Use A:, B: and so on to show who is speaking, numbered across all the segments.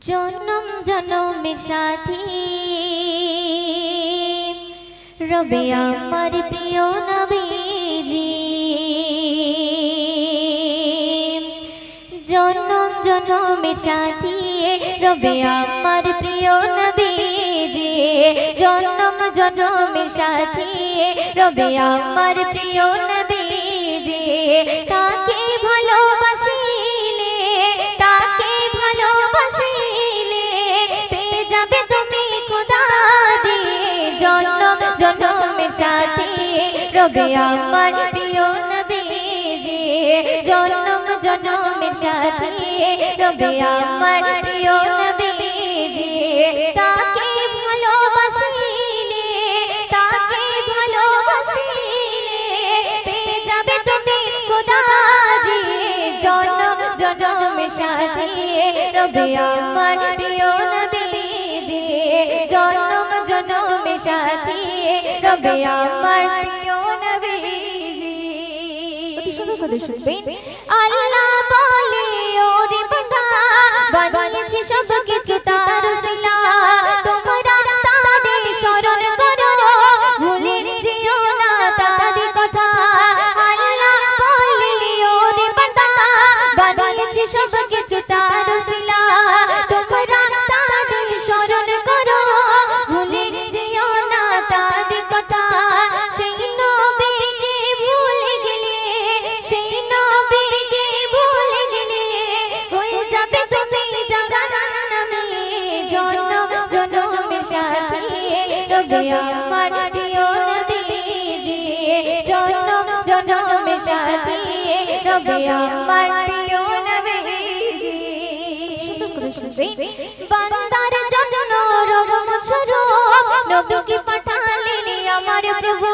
A: জনম জনমে সাথী। রবে আমার প্রিয় নবীজি। জনম জনমে সাথী, রবে আমার প্রিয় নবীজি। জনম জনমে সাথী, রবে আমার প্রিয় নবীজি। তাকে ভালোবাসিলে রবে আমার প্রিয় নবীজি জনম জনমের সাথী। রবে আমার প্রিয় নবীজি তাকে ভালোবাসিলে তাকে ভালোবাসিলে। পেয়ে যাবে তুমি খোদা দিয়ে জনম জনমের সাথী। রবে আমার প্রিয় নবীজি জনম জনমের সাথী। রবে আমার শুনবেন? আল্লাহ বলে ওরে বান্দা বানিয়েছে সব কিছু তার উসিলা রবে আমার প্রিয় মুছো জনম বান্দার স্বরূপ নবীকে পাঠালেন আমার প্রভু।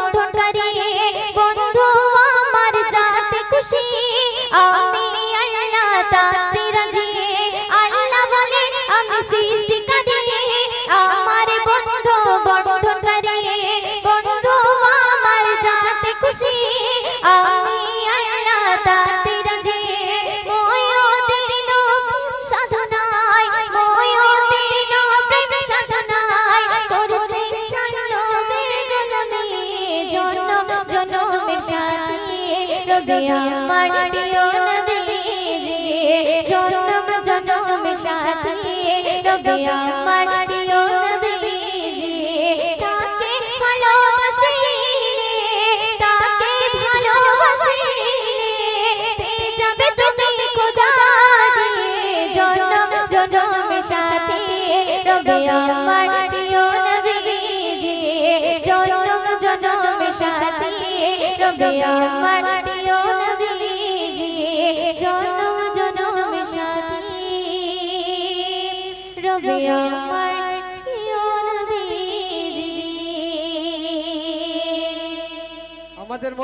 A: আমার প্রিয় নবীজি তাকে ভালোবাসিলে তাকে ভালোবাসিলে পেয়ে যাবে তুমি খোদা দিয়ে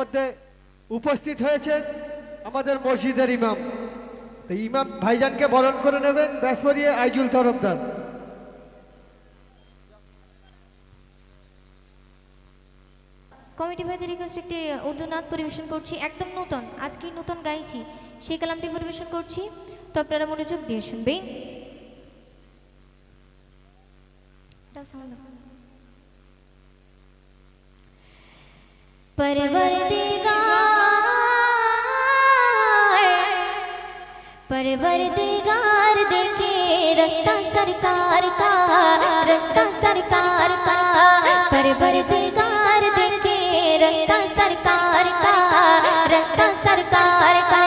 B: মধ্যে উপস্থিত হয়েছেন আমাদের মসজিদের ইমাম। তো ইমাম ভাইজানকে বরণ করে নেবেন ব্যাস পরিয়ে আইজুল তরফদার।
A: কমিটি ভাইদের রিকোয়েস্ট একটি উর্দু নাচ পরিবেশন করছি, একদম নতুন আজকেই নতুন গাইছি, সেই কালামটি পরিবেশন করছি। তো আপনারা মনোযোগ দিয়ে শুনবেন। परवर देगा परवर देगा देखे रास्ता सरकार का, रास्ता सरकार का परवर देखे रास्ता सरकार का, रास्ता सरकार का।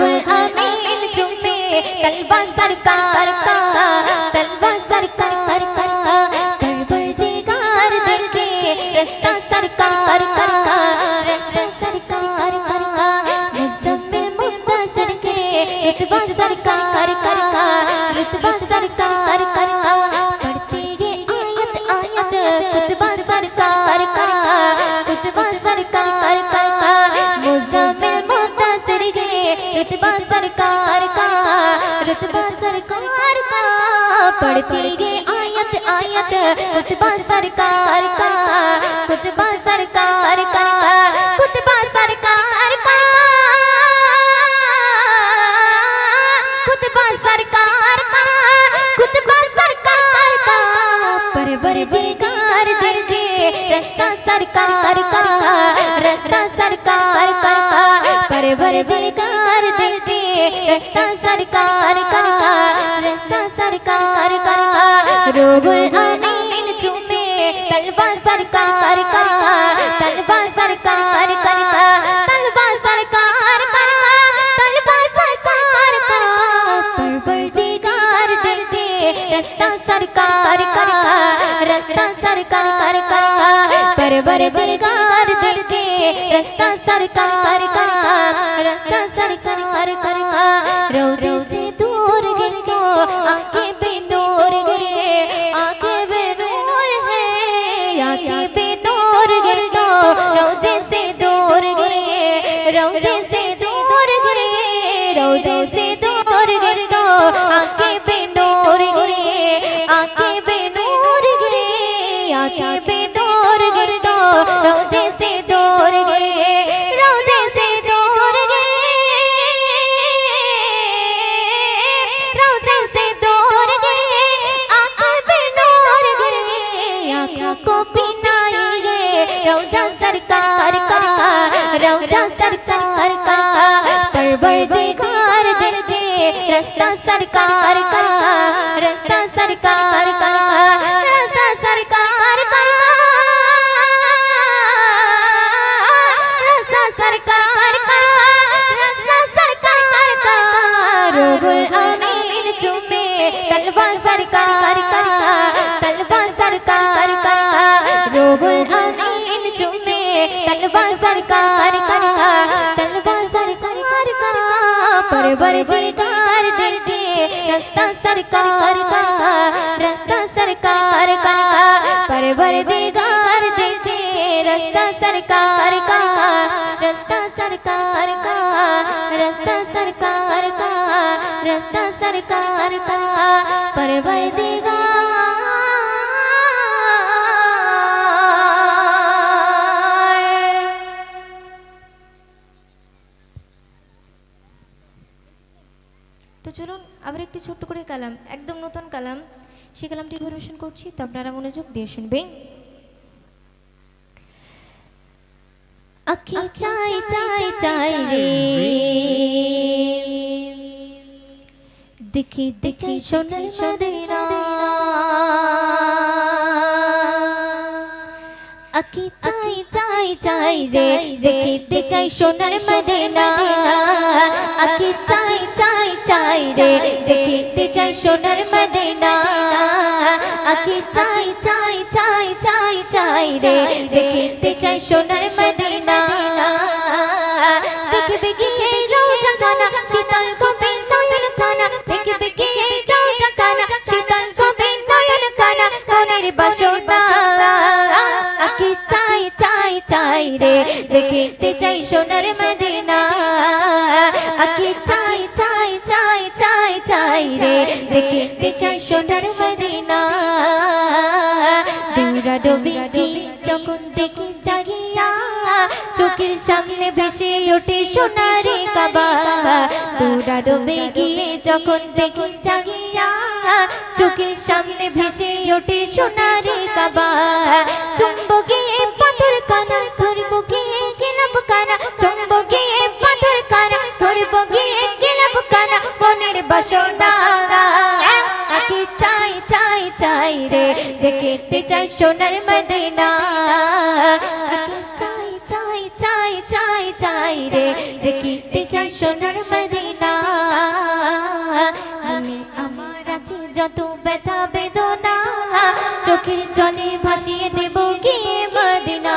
A: अमीन जुम्मे तलबा सरकार रुतबा सरकार का रुतबा सरकार का, पढ़ते गे आयत आयत कुतबा सरकार का कुतबा सरकार का कुतबा सरकार का। कुतबा सरकार का कुतबा सरकार का परवरदिगार दिल के रास्ता सरकार का, रास्ता सरकार का परवरदिगार दिल के रास्ता सरकार का रास्ता सरकार का रोगुल अमीन चुमे तलबा सरकार का तलबा सरकार का तलबा सरकार का तलबा सरकार का दिल के रास्ता सरकार का सरकार का दिल के रास्ता सरकार Rauda सरकार का परवरदिगार दिल दे रास्ता सरकार का रास्ता सरकार का रास्ता सरकार का रास्ता सरकार का रास्ता सरकार का रोगुल अमीन चुमे तलबा सरकार दिल के रास्ता सरकार का रास्ता सरकार का परवरदिगार दिल के रास्ता सरकार का रास्ता सरकार का रास्ता सरकार का रास्ता सरकार का परवरदिगार তো চলুন আবার একটি ছোট্ট করে কালাম একদম নতুন কালাম। সেই কালামটি পরিবেশন করছি তো আপনারা মনোযোগ দিয়ে শুনবেন। আখি চাই চাই চাই রে। দেখি দেখি সোনার মদিনা আখি চাই চাই চাই রে। দেখিতে চাই সোনার মদিনা আখি চাই চাই রে দেখিতে চাই সোনার মদিনা। আখি চাই চাই চাই চাই চাই রে দেখিতে চাই সোনার মদিনা। দেখবে গিয়ে রোজা খানা শীতল কবে নয়ন খানা দেখবে গিয়ে রোজা খানা শীতল কবে নয়ন খানা বাসনা। আখি চাই চাই চাই রে দেখিতে চাই সোনার মদিনা। ওঠে সোনারি কাবা। তোরা ডুবে গিয়ে যখন দেখি জাগিয়া, চোখের সামনে ভেসে ওঠে সোনারি কাবা। চুম্বকে পাথর কানা ধরব গিয়ে গেলাম কানা। চুম্বকে পাথর কানা ধরব গিয়ে গেলাম কানা। মনের বাসনা আকি চাই চাই চাই রে, দেখতে চাই সোনার মদিনা। চাই সোনার মদিনা। আমার আছে যত ব্যথা বেদনা। চোখের জলে ভাসিয়ে দেব গিয়ে মদিনা।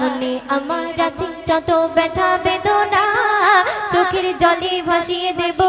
A: মনে আমার আছে যত ব্যথা বেদনা। চোখের জলে ভাসিয়ে দেব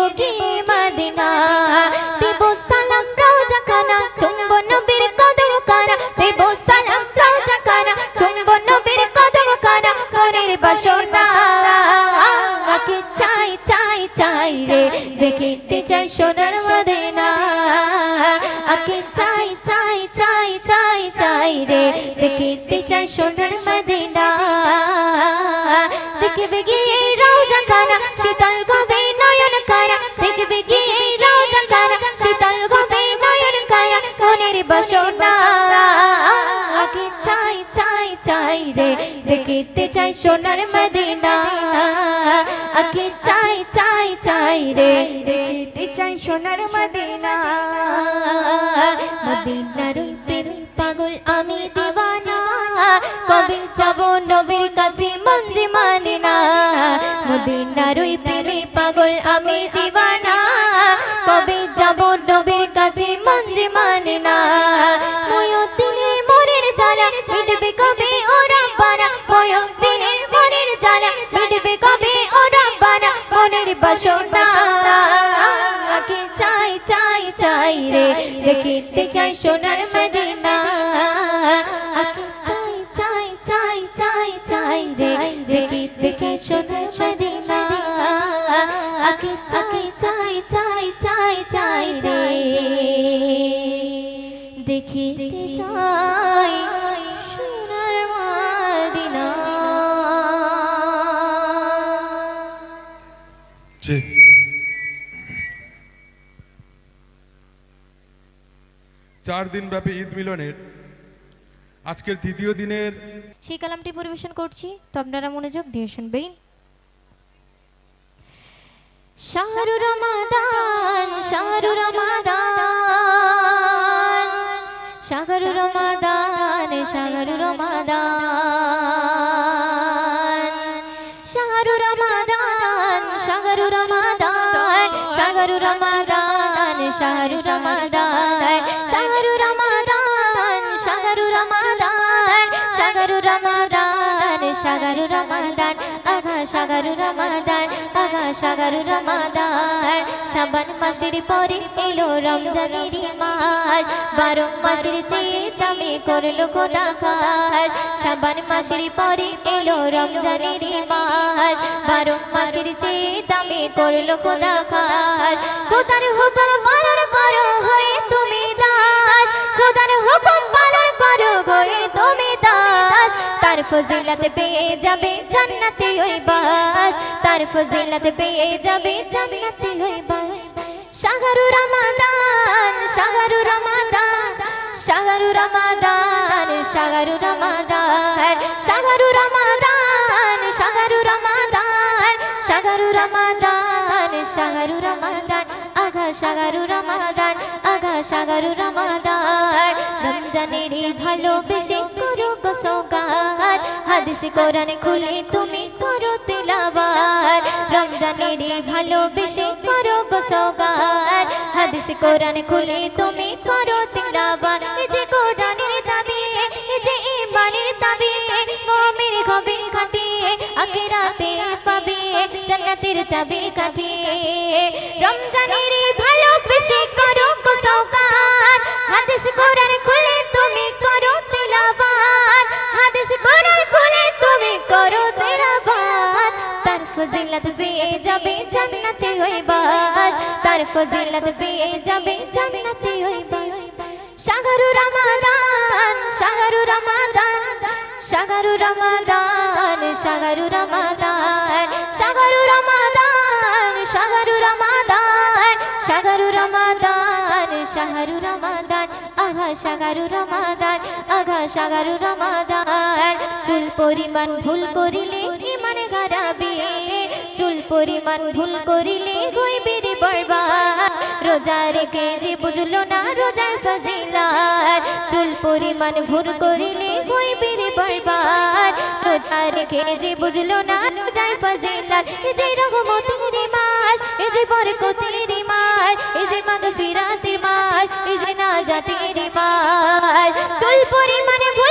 A: রে, দেখিতে চাই সোনার মদিনা। আকে চাই চাই চাই রে, দেখতে চাই সোনার মদিনা। মদিনার প্রেম পাগল আমি দিওয়ানা কবে যাব নবীর কাছে যে মানে না মদিনার প্রেমে পাগল আমি চাই চাই রে। দেখিতে চাই সোনার মদিনা।
C: জি। চার দিন ব্যাপী ঈদ মিলনের আজকের তৃতীয় দিনের
A: সেই কালামটি পরিবেশন করছি। তো আপনারা মনোযোগ দিয়ে শুনবেন। শাহরু রমাদান শাহরু রমাদান সাগর রমাদান সাগর রমাদান শাহরু রমাদান সাগর রমাদান সাগর রমাদান শাহরু রমাদান সাগর রমাদান সাগর রমাদান সাগর রমাদান সাগর রমাদান আঘা সাগর রমাদান আগা শাহরু রমাদান। শাবান মাসের পরে এলো রমজানের মাস। বারো মাসের চেয়ে দামি করল খোদা খাস। শাবান মাসের পরে এলো রমজানের মাস। বারো মাসের চেয়ে করল খোদা খাস। খোদার হুকুম পালন করো, হয়ে তুমি দাস। খোদার হুকুম পালন করো, হয়ে তুমি তার ফজিলত পেয়ে যাবে জান্নাতে ওই বাস। তার ফজিলত পেয়ে যাবে জান্নাতে ওই বাস। শাহরু রমাদান শাহরু রমাদান শাহরু রমাদান শাহরু রমাদান শাহরু রমাদান শাহরু রমাদান শাহরু রমাদান শাহরু রমাদান, আগা শাহরু রমাদান, আগা শাহরু রমাদান। রমজানের ভালোবেসে করো হাদিস কোরআন খুলে তুমি করো তেলাওয়াত। রমজানের ভালোবেসে করো গো সৌগাত, হাদিস কোরআন খুলে তুমি করো তেলাওয়াত। যে কোরআনের দাবি যে ইমানের দাবি মুমিন হবে খাঁটি আখিরাতে পাবে, জান্নাতের চাবি কাঠি রমজানের ভালোবেসে করো গো সৌগাত, হাদিস কোরআন খুলে ফজিলত পেয়ে যাবে জান্নাতে হইবাস তার ফজিলত পেয়ে যাবে জান্নাতে হইবাস শাহরু রমাদান শাহরু রমাদান শাগারু রমাদান শাগারু রমাদান শাগারু রমাদান শাগারু রমাদান শাগারু রমাদান শাহরু রমাদান, আঘা শাগারু রমাদান, আঘা শাগারু রমাদান। চুল পরিমাণ ভুল করিলে ইমানে গারাবি পরিমাণ ভুল করিলে হইবে রে বরবাদ। রোজা রেখে যে বুঝলো না রোজার ফজিলাত। চুল পরিমাণ ভুল করিলে হইবে রে বরবাদ। রোজা রেখে যে বুঝলো না রোজার ফজিলাত। এই যে রহমতের মাস এই যে বরকতের মাস এই যে মাগফিরাতের মাস এই যে নাজাতের মাস। চুল পরিমাণে ভুল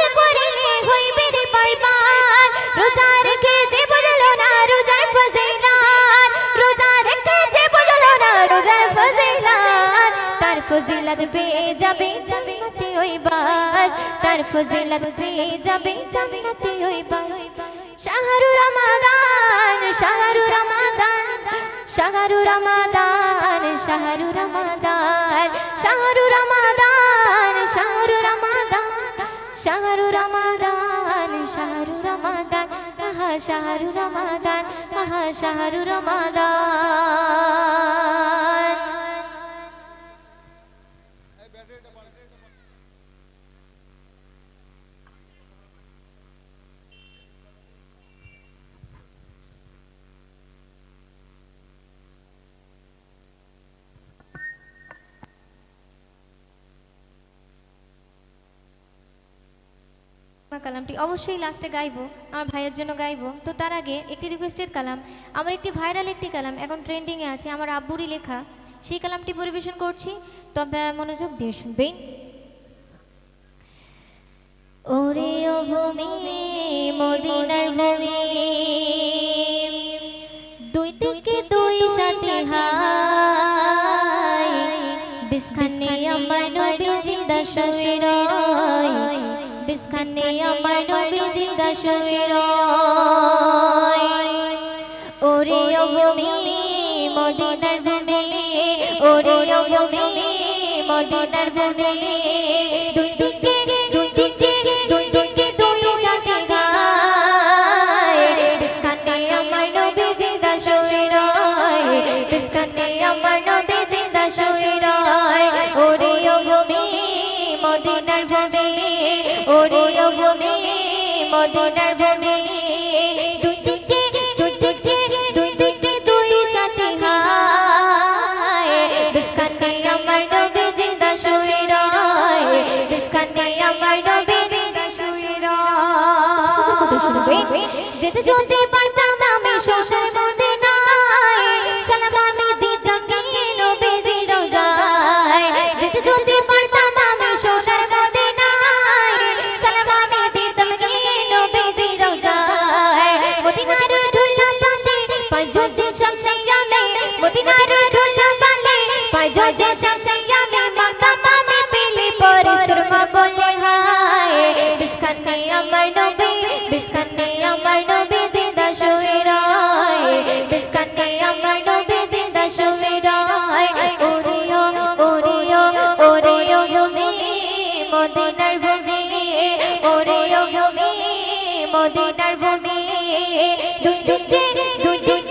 A: ফজিলত পেয়ে যাবে জান্নাতে ওই বাস, তার ফজিলত পেয়ে যাবে জান্নাতে ওই বাস। শাহরু রমাদান শাহরু রমাদান শাহরু রমাদান শাহরু রমাদান শাহরু রমাদান শাহরু রমাদান শাহরু রমাদান শাহরু রমাদান আহা শাহরু রমাদান আহা শাহরু রমাদান। আমার কালামটি অবশ্যই লাস্টে গাইবো, আমার ভাইয়ের জন্য গাইবো। তো তার আগে একটি রিকোয়েস্টেড কালাম। আমার একটি ভাইরাল একটি কালাম, এখন ট্রেন্ডিংয়ে আছে, আমার আব্বুরই লেখা। সেই কালামটি পরিবেশন করছি। তবে মনোযোগ দিয়ে শুনবেন। ওরে ভূমি, মদিনার ভূমি, দুই দিকে দুই সাথে হাই শরীর ওরে অগমি মদিনার ভূমি ওরে অগমি মদিনার ভূমি। যেতে যেতে পারতাম মদিনার ভূমি ওরিও ভূমি মদিনার ভূমি। দুই দিকে দুই দিকে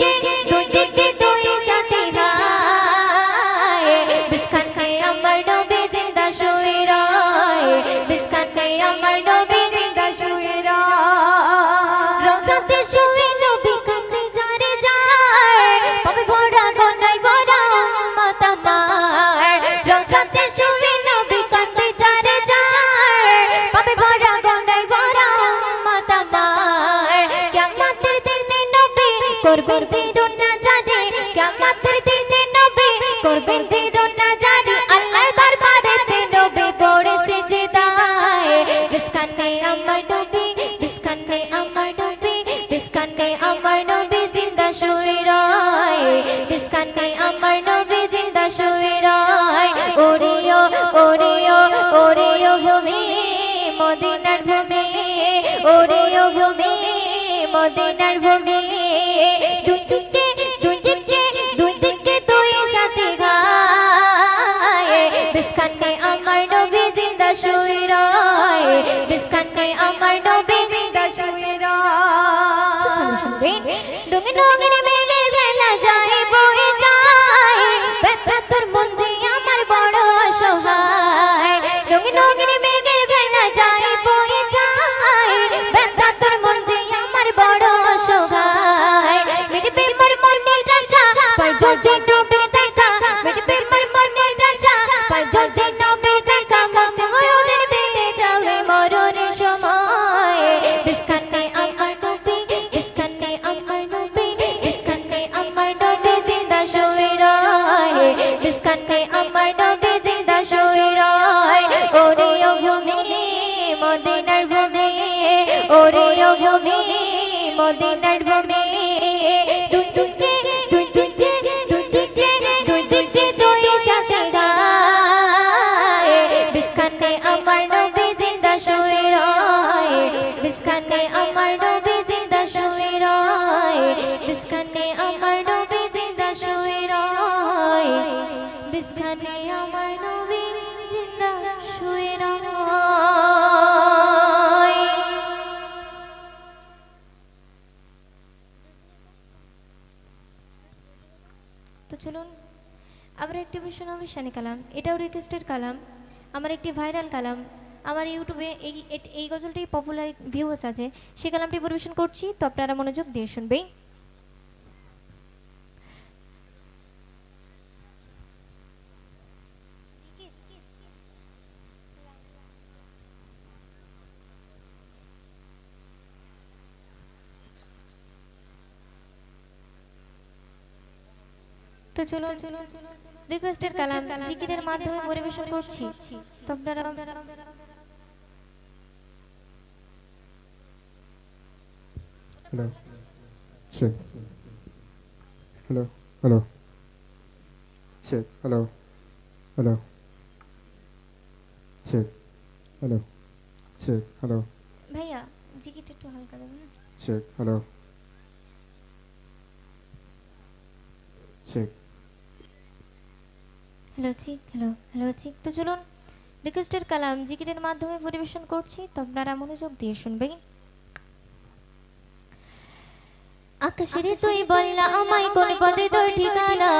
A: বিস্কানে আমার নবী জিন্দা শুয়ে রয় ওরিও ওরিও ওরিও ভূমি, মদিনার ভূমি, ওরিও ভূমি, মদিনার ভূমি মদিনার ভূমি আবার একটি ভীষণ অবিশ্বানী কালাম, এটাও রিকোয়েস্টেড কালাম আমার একটি ভাইরাল কালাম। আমার ইউটিউবে এই এই গজলটি পপুলার ভিউস আছে, সেই কালামটি পরিবেশন করছি, তো আপনারা মনোযোগ দিয়ে শুনবেন। তো চলো চলো চলো রিকোয়েস্টেড কালাম জিকিরের মাধ্যমে পরিবেশন করছি। তোমরা
D: hello hello hello hello hello hello hello
A: ভাইয়া জিকিটা একটু হালকা দেবেন hello
D: Check. Hello check
A: hello hello check তো চলুন কালাম জিকিরের মাধ্যমে পরিবেশন করছি। তো আপনারা মনোযোগ দিয়ে শুনবেন। আকাশের তুই বললা আমায় কোন পদে তোর ঠিকানা?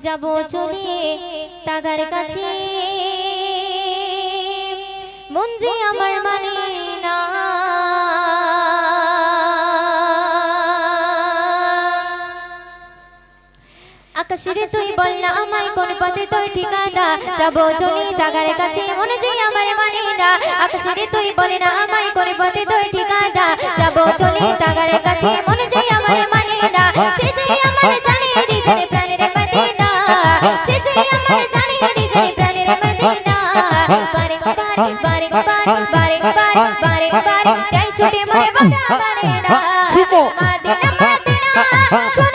A: যাব চলে তাগার কাছে। যে আমার মানে আকাশের তুই বললা আমায় কোন পথে তোর ঠিকানা? যাব চলি তাগার কাছে মনে যে আমার মানে না আকাশের তুই বলে না আমায় কোন পথে তোর ঠিকানা? যাব চলি তাগার কাছে মনে যে আমার মানে না সে যে আমার জানে হৃদয়ে প্রাণের মদিনা সে যে আমার জানে হৃদয়ে প্রাণের মদিনা বারে বারে বারে বারে বারে বারে বারে চাই ছুটে মরে বাবা বারে না মদিনা মদিনা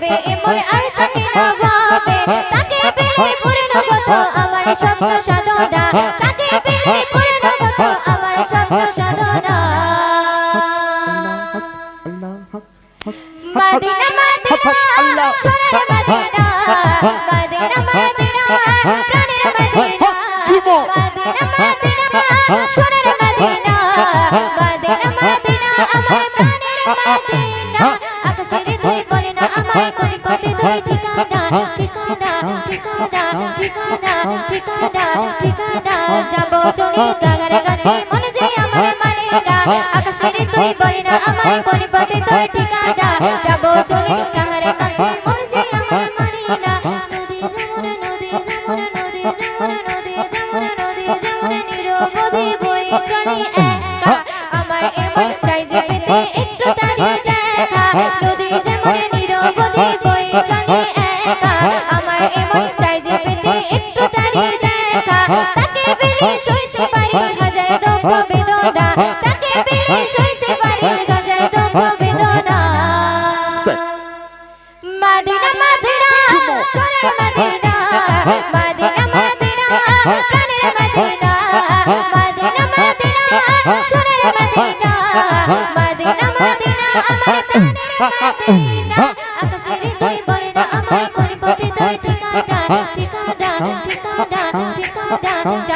A: কথা ভেবে এ মনে আর থাকে না ভাবে তাকে পেলে না কত আমার স্বপ্ন সাধনা তাকে পেলে না কত আমার স্বপ্ন সাধনা. মদিনা মদিনা সোনার মদিনা মদিনা মদিনা প্রাণের মদিনা মদিনা মদিনা মদিনা ঠিকানা ঠিকানা ঠিকানা ঠিকানা ঠিকানা ঠিকানা যাব চলে তাগার কাছে মনে যে আমার মানে না আকাশের তুই বলে না আমায় কোন পথে তুই ঠিকানা যাব চলে তাগার কাছে মনে যে আমার মানে না নদী যমুনা নদী যমুনা নদী যমুনা নদী যমুনা নদী যমুনা নিরবধি বই চলে একা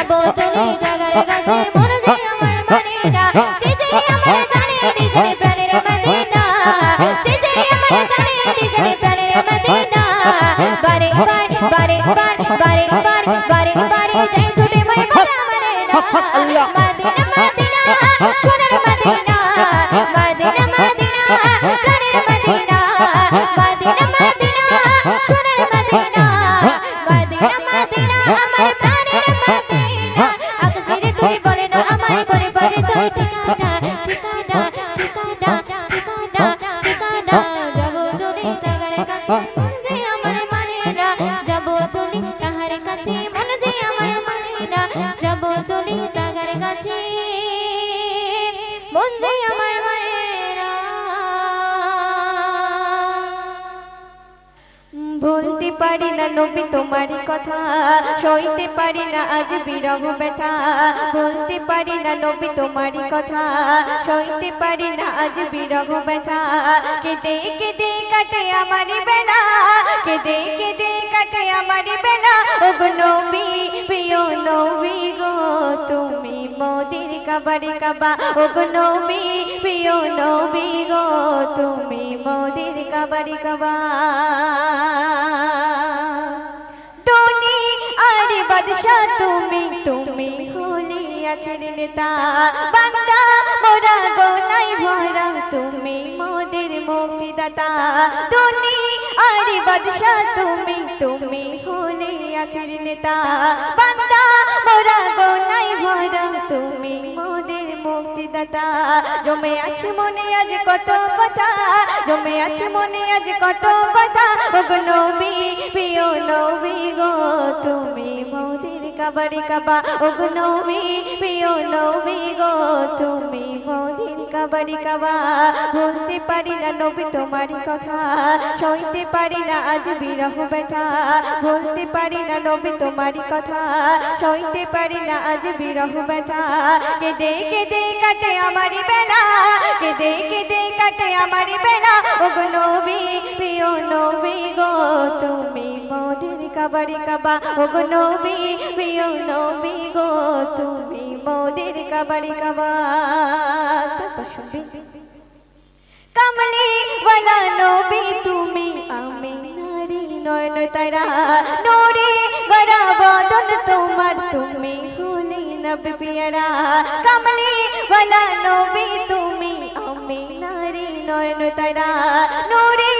A: যাব চলে জাগার কাছে মনে যে আমার মানিনা। সে যে আমার জানে নিজের প্রাণের মাদিনা সে যে আমার জানে নিজের প্রাণের মাদিনা বারে বারে বারে বারে বারে বারে বারে বারে যাই ছুটে মরে বাবা মানে না মাদিনা
E: নবী তোমারই কথা। সইতে পারি না আজ বিরহ ব্যথা। বলতে পারি না নবী তোমারই কথা। সইতে পারি না আজ বিরহ ব্যথা। কেঁদে কেঁদে কাটে আমারই বেলা। কেঁদে কেঁদে কাটে আমারই বেলা। ও গো নবী, প্রিয় নবী গো, তুমি মোদের কাবারি কাবা। ও গো নবী, প্রিয় নবী গো, তুমি মোদের কাবারি কাবা। বাদশা তুমি তুমি হলে আখের নেতা। বান্দা, মোরা গোনাই ভরা তুমি মোদের মুক্তিদাতা। টনি আরে বাদশা তুমি তুমি হলে আখের নেতা। বান্দা, মোরা গোনাই ভরা তুমি মোদের মুক্তিদাতা। জমে আছে মনে আজ কত কথা, জমে আছে মনে আজ কত কথা। ওগো নবী, প্রিয় নবী গো, তুমি মোদের কাবারি কাবা, ওগো প্রিয় নবী গো, তুমি মোদের কাবারি কাবা। বলতে পারি না নবী তোমারই কথা, সইতে পারি না আজ বিরহ ব্যথা। বলতে পারি না নবী তোমারই কথা, সইতে পারি না আজ বিরহ ব্যথা। কেঁদে কেঁদে কাটে আমারই বেলা, কেঁদে কেঁদে কাটে আমারই বেলা। ওগো প্রিয় নবী গো, তুমি মোদের কাবারি কাবা ওগো নবী, প্রিয় নবী গো, তুমি মোদের কাবারি কাবা। কমলি ওয়ালা নবী, তুমি আমি নারী নয়ন তারা। নোরে গড়া বদন তোমার, তুমি হলে নবী পিয়ারা। কমলি ওয়ালা নবী, তুমি আমি নারী নয়ন তারা। নোরে